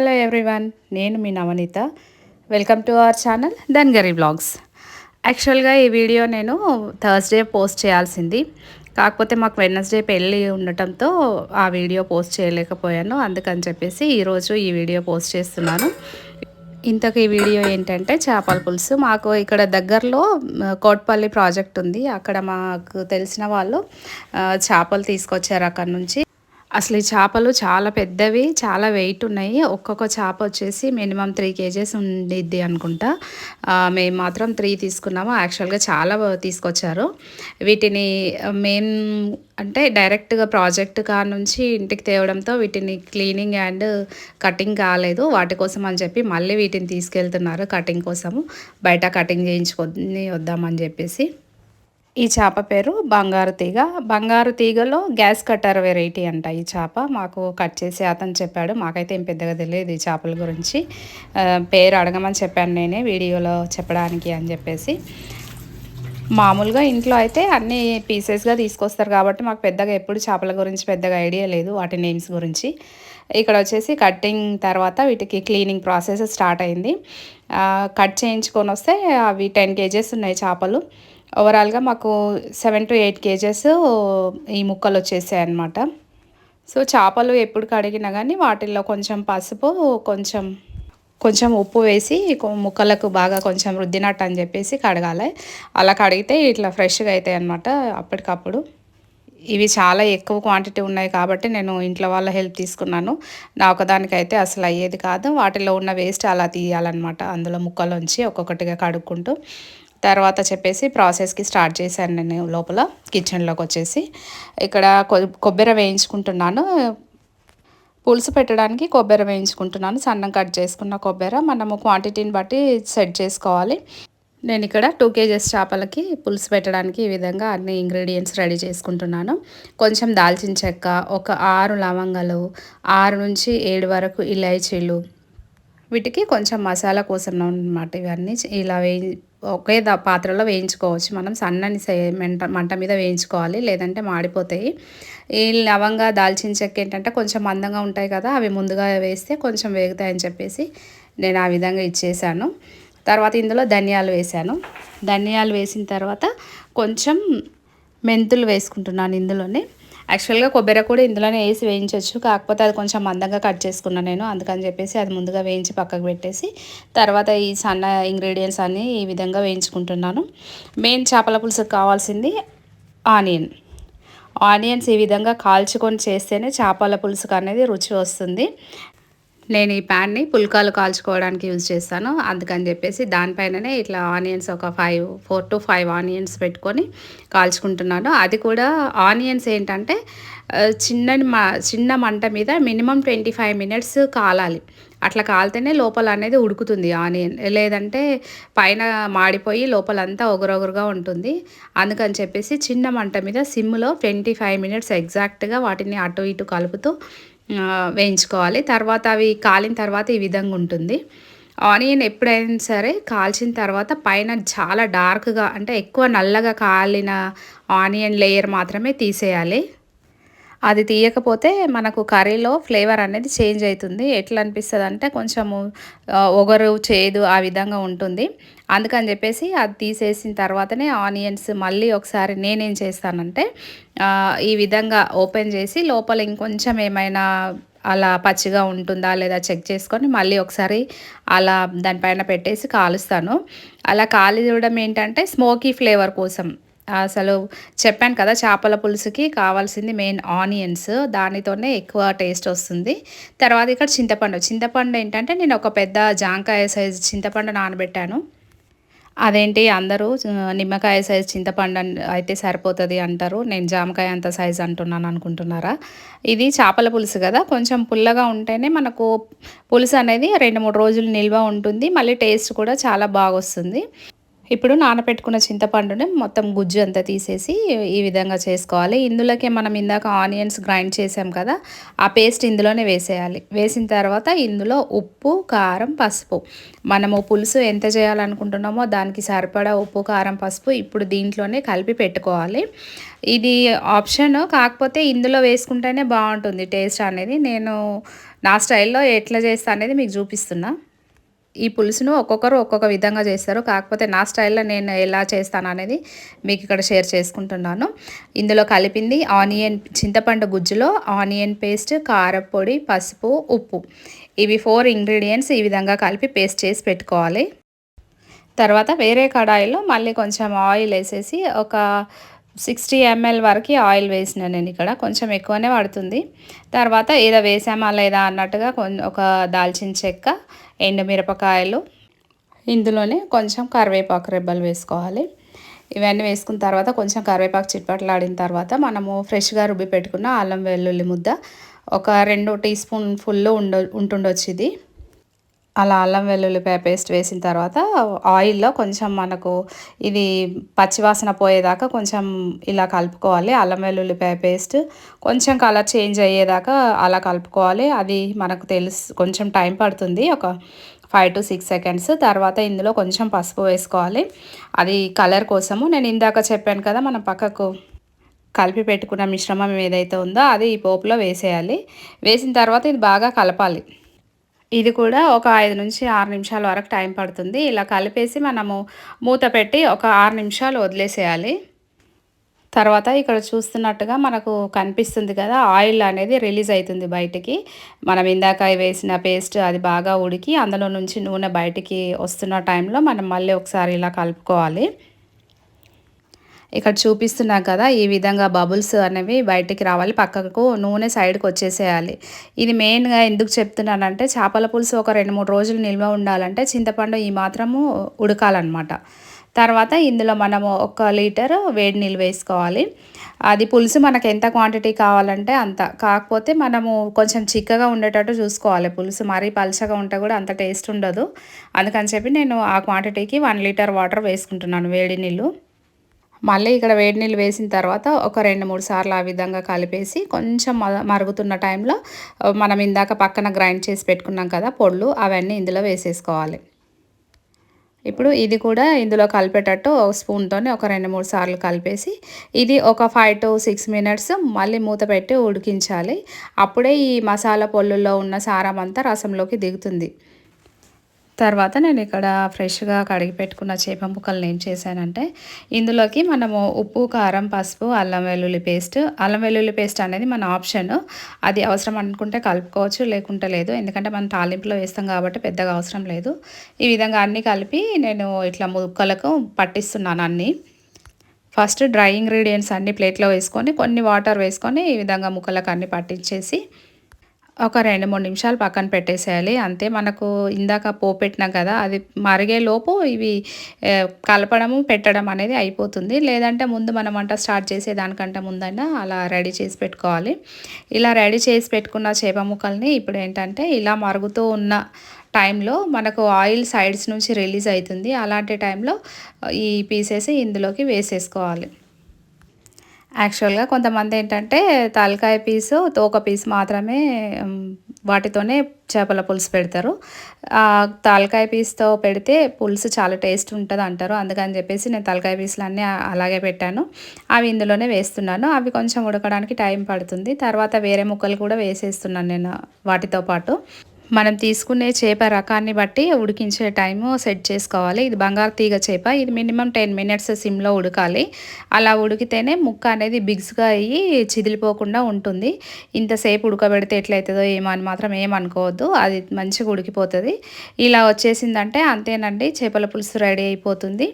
Hello everyone నేను మీ Navaneetha. Welcome to our channel Dhangari blogs యాక్చువల్గా ఈ వీడియో నేను థర్స్డే పోస్ట్ చేయాల్సింది. కాకపోతే మాకు వెడ్నెస్డే పెళ్ళి ఉండటంతో ఆ వీడియో పోస్ట్ చేయలేకపోయాను. అందుకని చెప్పేసి ఈరోజు ఈ వీడియో పోస్ట్ చేస్తున్నాను. ఇంతకు ఈ వీడియో ఏంటంటే చేపల పులుసు. మాకు ఇక్కడ దగ్గరలో కోట్పల్లి ప్రాజెక్ట్ ఉంది. అక్కడ మాకు తెలిసిన వాళ్ళు చేపలు తీసుకొచ్చారు అక్కడ నుంచి. అసలు ఈ చేపలు చాలా పెద్దవి చాలా వెయిట్ ఉన్నాయి. ఒక్కొక్క చేప వచ్చేసి మినిమం త్రీ కేజెస్ ఉండిద్ది అనుకుంటా. మేము మాత్రం త్రీ తీసుకున్నాము. యాక్చువల్గా చాలా తీసుకొచ్చారు. వీటిని మేము అంటే డైరెక్ట్గా ప్రాజెక్ట్ కా నుంచి ఇంటికి తేవడంతో వీటిని క్లీనింగ్ అండ్ కటింగ్ కాలేదు. వాటి కోసం అని చెప్పి మళ్ళీ వీటిని తీసుకెళ్తున్నారు కటింగ్ కోసము. బయట కటింగ్ చేయించుకొని వద్దామని చెప్పేసి. ఈ చేప పేరు బంగారు తీగ. బంగారు తీగలో గ్యాస్ కట్టర్ వెరైటీ అంట ఈ చేప. మాకు కట్ చేసి అతను చెప్పాడు. మాకైతే ఏం పెద్దగా తెలియదు ఈ చేపల గురించి. పేరు అడగమని చెప్పాను నేనే వీడియోలో చెప్పడానికి అని చెప్పేసి. మామూలుగా ఇంట్లో అయితే అన్ని పీసెస్గా తీసుకొస్తారు కాబట్టి మాకు పెద్దగా ఎప్పుడు చేపల గురించి పెద్దగా ఐడియా లేదు. వాటి నేమ్స్ గురించి. ఇక్కడ వచ్చేసి కట్టింగ్ తర్వాత వీటికి క్లీనింగ్ ప్రాసెస్ స్టార్ట్ అయింది. కట్ చేయించుకొని వస్తే అవి టెన్ కేజెస్ ఉన్నాయి చేపలు. ఓవరాల్గా మాకు సెవెన్ టు ఎయిట్ కేజెస్ ఈ ముక్కలు వచ్చేసాయి అన్నమాట. సో చేపలు ఎప్పుడు కడిగినా కానీ వాటిల్లో కొంచెం పసుపు కొంచెం కొంచెం ఉప్పు వేసి ముక్కలకు బాగా కొంచెం రుద్దినట్టు అని చెప్పేసి కడగాలి. అలా కడిగితే ఇట్లా ఫ్రెష్గా అవుతాయి అన్నమాట అప్పటికప్పుడు. ఇవి చాలా ఎక్కువ క్వాంటిటీ ఉన్నాయి కాబట్టి నేను ఇంట్లో వాళ్ళ హెల్ప్ తీసుకున్నాను. నా ఒకదానికైతే అసలు అయ్యేది కాదు. వాటిలో ఉన్న వేస్ట్ అలా తీయాలన్నమాట. అందులో ముక్కలోంచి ఒక్కొక్కటిగా కడుక్కుంటూ. తర్వాత చెప్పేసి ప్రాసెస్కి స్టార్ట్ చేశాను నేను లోపల కిచెన్లోకి వచ్చేసి. ఇక్కడ కొబ్బరి వేయించుకుంటున్నాను. పులుసు పెట్టడానికి కొబ్బరి వేయించుకుంటున్నాను. సన్నం కట్ చేసుకున్న కొబ్బరి మనము క్వాంటిటీని బట్టి సెట్ చేసుకోవాలి. నేను ఇక్కడ టూ కేజెస్ చేపలకి పులుసు పెట్టడానికి ఈ విధంగా అన్ని ఇంగ్రీడియంట్స్ రెడీ చేసుకుంటున్నాను. కొంచెం దాల్చిన చెక్క ఒక ఆరు లవంగాలు ఆరు నుంచి ఏడు వరకు ఇలాచీలు వీటికి కొంచెం మసాలా కోసం అనమాట ఇవన్నీ. ఇలా వేయి ఒకే దా పాత్రలో వేయించుకోవచ్చు. మనం సన్నని సే మంట మంట మీద వేయించుకోవాలి. లేదంటే మాడిపోతాయి. ఈ లవంగా దాల్చిన చెక్క ఏంటంటే కొంచెం మందంగా ఉంటాయి కదా అవి ముందుగా వేస్తే కొంచెం వేగుతాయని చెప్పేసి నేను ఆ విధంగా ఇచ్చేసాను. తర్వాత ఇందులో ధనియాలు వేసాను. ధనియాలు వేసిన తర్వాత కొంచెం మెంతులు వేసుకుంటున్నాను ఇందులోనే. యాక్చువల్గా కొబ్బరి కూడా ఇందులోనే వేసి వేయించవచ్చు కాకపోతే అది కొంచెం మందంగా కట్ చేసుకున్నాను నేను. అందుకని చెప్పేసి అది ముందుగా వేయించి పక్కకు పెట్టేసి తర్వాత ఈ సన్న ఇంగ్రీడియంట్స్ అన్నీ ఈ విధంగా వేయించుకుంటున్నాను. మెయిన్ చేపల పులుసుకు కావాల్సింది ఆనియన్. ఆనియన్స్ ఈ విధంగా కాల్చుకొని చేస్తేనే చేపల పులుసుకు అనేది రుచి వస్తుంది. నేను ఈ ప్యాన్ని పుల్కాలు కాల్చుకోవడానికి యూజ్ చేస్తాను. అందుకని చెప్పేసి దానిపైననే ఇట్లా ఆనియన్స్ ఒక five four to five onions పెట్టుకొని కాల్చుకుంటున్నాను. అది కూడా ఆనియన్స్ ఏంటంటే చిన్న చిన్నని చిన్న మంట మీద మినిమం ట్వంటీ ఫైవ్ మినిట్స్ కాలాలి. అట్లా కాలితేనే లోపల అనేది ఉడుకుతుంది ఆనియన్. లేదంటే పైన మాడిపోయి లోపలంతా ఒగరొగరుగా ఉంటుంది. అందుకని చెప్పేసి చిన్న మంట మీద సిమ్లో ట్వంటీ ఫైవ్ మినిట్స్ ఎగ్జాక్ట్గా వాటిని అటు ఇటు కలుపుతూ వేయించుకోవాలి. తర్వాత అవి కాలిన తర్వాత ఈ విధంగా ఉంటుంది. ఆనియన్ ఎప్పుడైనా సరే కాల్చిన తర్వాత పైన చాలా డార్క్గా అంటే ఎక్కువ నల్లగా కాలిన ఆనియన్ లేయర్ మాత్రమే తీసేయాలి. అది తీయకపోతే మనకు కర్రీలో ఫ్లేవర్ అనేది చేంజ్ అవుతుంది. ఎట్లా అనిపిస్తుంది అంటే కొంచెము ఒగరు చేదు ఆ విధంగా ఉంటుంది. అందుకని చెప్పేసి అది తీసేసిన తర్వాతనే ఆనియన్స్ మళ్ళీ ఒకసారి నేనేం చేస్తానంటే ఈ విధంగా ఓపెన్ చేసి లోపల ఇంకొంచెం ఏమైనా అలా పచ్చిగా ఉంటుందా లేదా చెక్ చేసుకొని మళ్ళీ ఒకసారి అలా దానిపైన పెట్టేసి కాలుస్తాను. అలా కాలి చూడడం ఏంటంటే స్మోకీ ఫ్లేవర్ కోసం. అసలు చెప్పాను కదా చేపల పులుసుకి కావాల్సింది మెయిన్ ఆనియన్స్. దానితోనే ఎక్కువ టేస్ట్ వస్తుంది. తర్వాత ఇక్కడ చింతపండు. చింతపండు ఏంటంటే నేను ఒక పెద్ద జాంకాయ సైజు చింతపండు నానబెట్టాను. అదేంటి అందరూ నిమ్మకాయ సైజ్ చింతపండు అన్- అయితే సరిపోతుంది అంటారు. నేను జామకాయ అంత సైజ్ అంటున్నాను అనుకుంటున్నారా? ఇది చేపల పులుసు కదా. కొంచెం పుల్లగా ఉంటేనే మనకు పులుసు అనేది రెండు మూడు రోజులు నిల్వ ఉంటుంది. మళ్ళీ టేస్ట్ కూడా చాలా బాగా వస్తుంది ఇప్పుడు నానబెట్టుకున్న చింతపండుని మొత్తం గుజ్జు అంతా తీసేసి ఈ విధంగా చేసుకోవాలి. ఇందులోకే మనం ఇందాక ఆనియన్స్ గ్రైండ్ చేసాం కదా ఆ పేస్ట్ ఇందులోనే వేసేయాలి. వేసిన తర్వాత ఇందులో ఉప్పు కారం పసుపు. మనము పులుసు ఎంత చేయాలనుకుంటున్నామో దానికి సరిపడా ఉప్పు కారం పసుపు ఇప్పుడు దీంట్లోనే కలిపి పెట్టుకోవాలి. ఇది ఆప్షన్ కాకపోతే ఇందులో వేసుకుంటేనే బాగుంటుంది టేస్ట్ అనేది. నేను నా స్టైల్లో ఎట్లా చేస్తా అనేది మీకు చూపిస్తున్నా. ఈ పులుసును ఒక్కొక్కరు ఒక్కొక్క విధంగా చేస్తారు. కాకపోతే నా స్టైల్లో నేను ఎలా చేస్తాను అనేది మీకు ఇక్కడ షేర్ చేసుకుంటున్నాను. ఇందులో కలిపింది ఆనియన్ చింతపండు గుజ్జులో ఆనియన్ పేస్ట్ కారపొడి పసుపు ఉప్పు. ఇవి ఫోర్ ఇంగ్రీడియంట్స్ ఈ విధంగా కలిపి పేస్ట్ చేసి పెట్టుకోవాలి. తర్వాత వేరే కడాయిలో మళ్ళీ కొంచెం ఆయిల్ వేసేసి ఒక సిక్స్టీ ఎంఎల్ వరకు ఆయిల్ వేసిన నేను ఇక్కడ కొంచెం ఎక్కువనే పడుతుంది తర్వాత ఏదో వేసామా లేదా అన్నట్టుగా ఒక దాల్చిన చెక్క ఎండుమిరపకాయలు ఇందులోనే కొంచెం కరివేపాకు రెబ్బలు వేసుకోవాలి. ఇవన్నీ వేసుకున్న తర్వాత కొంచెం కరివేపాకు చిట్పట్లాడిన తర్వాత మనము ఫ్రెష్గా రుబ్బి పెట్టుకున్న అల్లం వెల్లుల్లి ముద్ద ఒక రెండు టీ స్పూన్ ఫుల్ ఉండ ఉంటుండొచ్చు ఇది. అలా అల్లం వెల్లుల్లిపాయ పేస్ట్ వేసిన తర్వాత ఆయిల్లో కొంచెం మనకు ఇది పచ్చివాసన పోయేదాకా కొంచెం ఇలా కలుపుకోవాలి. అల్లం వెల్లుల్లిపాయ పేస్ట్ కొంచెం కలర్ చేంజ్ అయ్యేదాకా అలా కలుపుకోవాలి. అది మనకు తెలుసు కొంచెం టైం పడుతుంది. ఒక ఫైవ్ టు సిక్స్ సెకండ్స్ తర్వాత ఇందులో కొంచెం పసుపు వేసుకోవాలి. అది కలర్ కోసము నేను ఇందాక చెప్పాను కదా మనం పక్కకు కలిపి పెట్టుకున్న మిశ్రమం ఏదైతే ఉందో అది ఈ పోపులో వేసేయాలి. వేసిన తర్వాత ఇది బాగా కలపాలి. ఇది కూడా ఒక ఐదు నుంచి ఆరు నిమిషాల వరకు టైం పడుతుంది. ఇలా కలిపేసి మనము మూత పెట్టి ఒక ఆరు నిమిషాలు వదిలేసేయాలి. తర్వాత ఇక్కడ చూస్తున్నట్టుగా మనకు కనిపిస్తుంది కదా ఆయిల్ అనేది రిలీజ్ అవుతుంది బయటికి. మనం ఇందాక వేసిన పేస్ట్ అది బాగా ఉడికి అందులో నుంచి నూనె బయటికి వస్తున్న టైంలో మనం మళ్ళీ ఒకసారి ఇలా కలుపుకోవాలి. ఇక్కడ చూపిస్తున్నాం కదా ఈ విధంగా బబుల్స్ అనేవి బయటికి రావాలి పక్కకు నూనె సైడ్కి వచ్చేసేయాలి. ఇది మెయిన్గా ఎందుకు చెప్తున్నానంటే చేపల పులుసు ఒక రెండు మూడు రోజులు నిల్వ ఉండాలంటే చింతపండు ఈ మాత్రము ఉడకాలన్నమాట. తర్వాత ఇందులో మనము ఒక లీటర్ వేడి నీళ్ళు వేసుకోవాలి. అది పులుసు మనకు ఎంత క్వాంటిటీ కావాలంటే అంత. కాకపోతే మనము కొంచెం చిక్కగా ఉండేటట్టు చూసుకోవాలి. పులుసు మరీ పలుచగా ఉంటే కూడా అంత టేస్ట్ ఉండదు. అందుకని చెప్పి నేను ఆ క్వాంటిటీకి వన్ లీటర్ వాటర్ వేసుకుంటున్నాను వేడి నీళ్ళు. మళ్ళీ ఇక్కడ వేడి నీళ్ళు వేసిన తర్వాత ఒక రెండు మూడు సార్లు ఆ విధంగా కలిపేసి కొంచెం మరుగుతున్న టైంలో మనం ఇందాక పక్కన గ్రైండ్ చేసి పెట్టుకున్నాం కదా పొళ్ళు అవన్నీ ఇందులో వేసేసుకోవాలి. ఇప్పుడు ఇది కూడా ఇందులో కలిపేటట్టు ఒక స్పూన్తోనే ఒక రెండు మూడు సార్లు కలిపేసి ఇది ఒక ఫైవ్ టు సిక్స్ మినిట్స్ మళ్ళీ మూత పెట్టి ఉడికించాలి. అప్పుడే ఈ మసాలా పొల్లుల్లో ఉన్న సారం అంతా రసంలోకి దిగుతుంది. తర్వాత నేను ఇక్కడ ఫ్రెష్గా కడిగి పెట్టుకున్న చేప ముక్కలను ఏం చేశానంటే ఇందులోకి మనము ఉప్పు కారం పసుపు అల్లం వెల్లుల్లి పేస్ట్ అల్లం వెల్లుల్లి పేస్ట్ అనేది మన ఆప్షన్. అది అవసరం అనుకుంటే కలుపుకోవచ్చు లేకుంటే లేదు. ఎందుకంటే మనం తాలింపులో వేస్తాం కాబట్టి పెద్దగా అవసరం లేదు. ఈ విధంగా అన్నీ కలిపి నేను ఇట్లా ముక్కలకు పట్టిస్తున్నాను అన్నీ. ఫస్ట్ డ్రై ఇంగ్రీడియంట్స్ అన్ని ప్లేట్లో వేసుకొని కొన్ని వాటర్ వేసుకొని ఈ విధంగా ముక్కలకు అన్ని పట్టించేసి ఒక రెండు మూడు నిమిషాలు పక్కన పెట్టేసేయాలి. అంతే మనకు ఇందాక పోపెట్టినాం కదా అది మరిగే లోపు ఇవి కలపడము పెట్టడం అనేది అయిపోతుంది. లేదంటే ముందు మనం వంట స్టార్ట్ చేసే దానికంటే ముందైనా అలా రెడీ చేసి పెట్టుకోవాలి. ఇలా రెడీ చేసి పెట్టుకున్న చేప ముక్కల్ని ఇప్పుడు ఏంటంటే ఇలా మరుగుతూ ఉన్న టైంలో మనకు ఆయిల్ సైడ్స్ నుంచి రిలీజ్ అవుతుంది. అలాంటి టైంలో ఈ పీసెస్ ఇందులోకి వేసేసుకోవాలి. యాక్చువల్గా కొంతమంది ఏంటంటే తలకాయ పీసు తోక పీస్ మాత్రమే వాటితోనే చేపల పులుసు పెడతారు. తలకాయ పీస్తో పెడితే పులుసు చాలా టేస్ట్ ఉంటుంది అంటారు. అందుకని చెప్పేసి నేను తలకాయ పీసులు అన్నీ అలాగే పెట్టాను. అవి ఇందులోనే వేస్తున్నాను. అవి కొంచెం ఉడకడానికి టైం పడుతుంది. తర్వాత వేరే ముక్కలు కూడా వేసేస్తున్నాను నేను వాటితో పాటు. మనం తీసుకునే చేప రకాన్ని బట్టి ఉడికించే టైము సెట్ చేసుకోవాలి. ఇది బంగారు తీగ చేప. ఇది మినిమం టెన్ మినిట్స్ సిమ్లో ఉడకాలి. అలా ఉడికితేనే ముక్క అనేది బిగ్స్గా అయ్యి చిదిలిపోకుండా ఉంటుంది. ఇంతసేపు ఉడకబెడితే ఎట్లయితుందో ఏమో అని మాత్రం ఏమనుకోవద్దు అది మంచిగా ఉడికిపోతుంది. ఇలా వచ్చేసిందంటే అంతేనండి. చేపల పులుసు రెడీ అయిపోతుంది.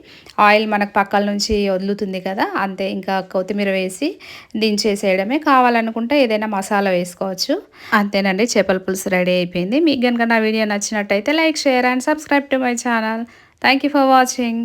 ఆయిల్ మనకు పక్కల నుంచి వదులుతుంది కదా అంతే ఇంకా కొత్తిమీర వేసి దించేసేయడమే. కావాలనుకుంటే ఏదైనా మసాలా వేసుకోవచ్చు. అంతేనండి. చేపల పులుసు రెడీ అయిపోయింది. మీకు కనుక నా వీడియో నచ్చినట్టయితే like share and subscribe to my channel. Thank you for watching